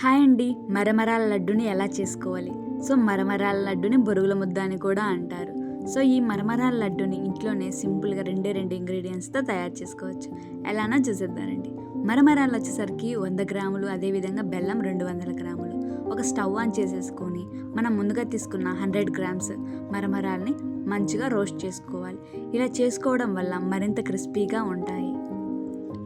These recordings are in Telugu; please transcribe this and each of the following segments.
హాయ్ అండి. మరమరాల లడ్డుని ఎలా చేసుకోవాలి? సో మరమరాల లడ్డుని బొరుగుల ముద్ద అని కూడా అంటారు. సో ఈ మరమరాల లడ్డుని ఇంట్లోనే సింపుల్గా రెండే రెండు ఇంగ్రీడియంట్స్తో తయారు చేసుకోవచ్చు. ఎలానో చూసేద్దానండి మరమరాలు వచ్చేసరికి వంద గ్రాములు అదేవిధంగా బెల్లం రెండు వందల గ్రాములు. ఒక స్టవ్ ఆన్ చేసేసుకొని మనం ముందుగా తీసుకున్న హండ్రెడ్ గ్రామ్స్ మరమరాల్ని మంచిగా రోస్ట్ చేసుకోవాలి. ఇలా చేసుకోవడం వల్ల మరింత క్రిస్పీగా ఉంటాయి.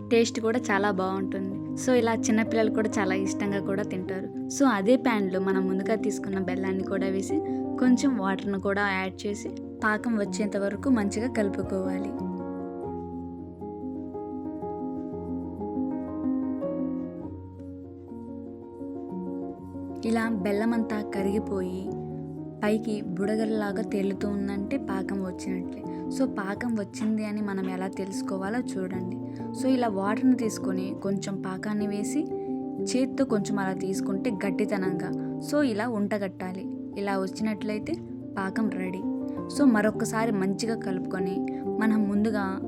టేస్ట్ కూడా చాలా బాగుంటుంది. సో ఇలా చిన్నపిల్లలు కూడా చాలా ఇష్టంగా కూడా తింటారు. సో అదే ప్యాన్లో మనం ముందుగా తీసుకున్న బెల్లాన్ని కూడా వేసి కొంచెం వాటర్ను కూడా యాడ్ చేసి పాకం వచ్చేంత వరకు మంచిగా కలుపుకోవాలి. ఇలా బెల్లం అంతా కరిగిపోయి పైకి బుడగల్లాగా తేలుతూ ఉందంటే పాకం వచ్చినట్లే. సో పాకం వచ్చింది అని మనం ఎలా తెలుసుకోవాలో చూడండి. సో ఇలా వాటర్ని తీసుకొని కొంచెం పాకాన్ని వేసి చేత్తో కొంచెం అలా తీసుకుంటే గట్టితనంగా. సో ఇలా ఉంటగట్టాలి ఇలా వచ్చినట్లయితే పాకం రెడీ. సో మరొకసారి మంచిగా కలుపుకొని మనం ముందుగా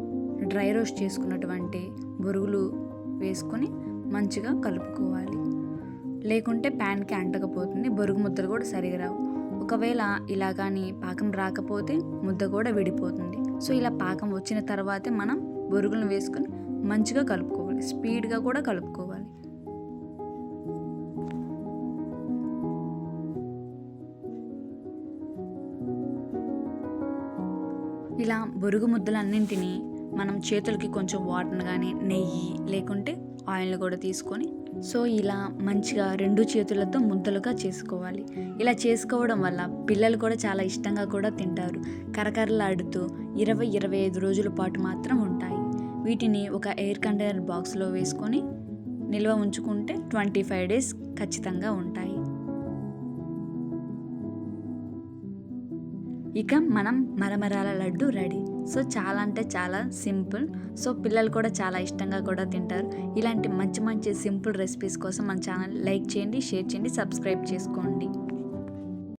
డ్రై రోస్ట్ చేసుకున్నటువంటి బొరుగులు వేసుకొని మంచిగా కలుపుకోవాలి. లేకుంటే ప్యాన్కి అంటకపోతుంది బొరుగు ముద్దలు కూడా సరిగా రావు. ఒకవేళ ఇలా కానీ పాకం రాకపోతే ముద్ద కూడా విడిపోతుంది. సో ఇలా పాకం వచ్చిన తర్వాతే మనం బొరుగులను వేసుకొని మంచిగా కలుపుకోవాలి. స్పీడ్గా కూడా కలుపుకోవాలి. ఇలా బొరుగు ముద్దలన్నింటినీ మనం చేతులకి కొంచెం వాటర్ కానీ నెయ్యి లేకుంటే ఆయిల్ని కూడా తీసుకొని సో ఇలా మంచిగా రెండు చేతులతో ముద్దలుగా చేసుకోవాలి. ఇలా చేసుకోవడం వల్ల పిల్లలు కూడా చాలా ఇష్టంగా కూడా తింటారు. కరకరలాడుతూ ఇరవై ఇరవై ఐదు రోజుల పాటు మాత్రం ఉంటాయి. వీటిని ఒక ఎయిర్ కంటైనర్ బాక్స్లో వేసుకొని నిల్వ ఉంచుకుంటే ట్వంటీ ఫైవ్ డేస్ ఖచ్చితంగా ఉంటాయి. ఇక మనం మరమరాల లడ్డు రెడీ. సో చాలా అంటే చాలా సింపుల్. సో పిల్లలు కూడా చాలా ఇష్టంగా కూడా తింటారు. ఇలాంటి మంచి మంచి సింపుల్ రెసిపీస్ కోసం మన ఛానల్ లైక్ చేయండి షేర్ చేయండి సబ్స్క్రైబ్ చేసుకోండి.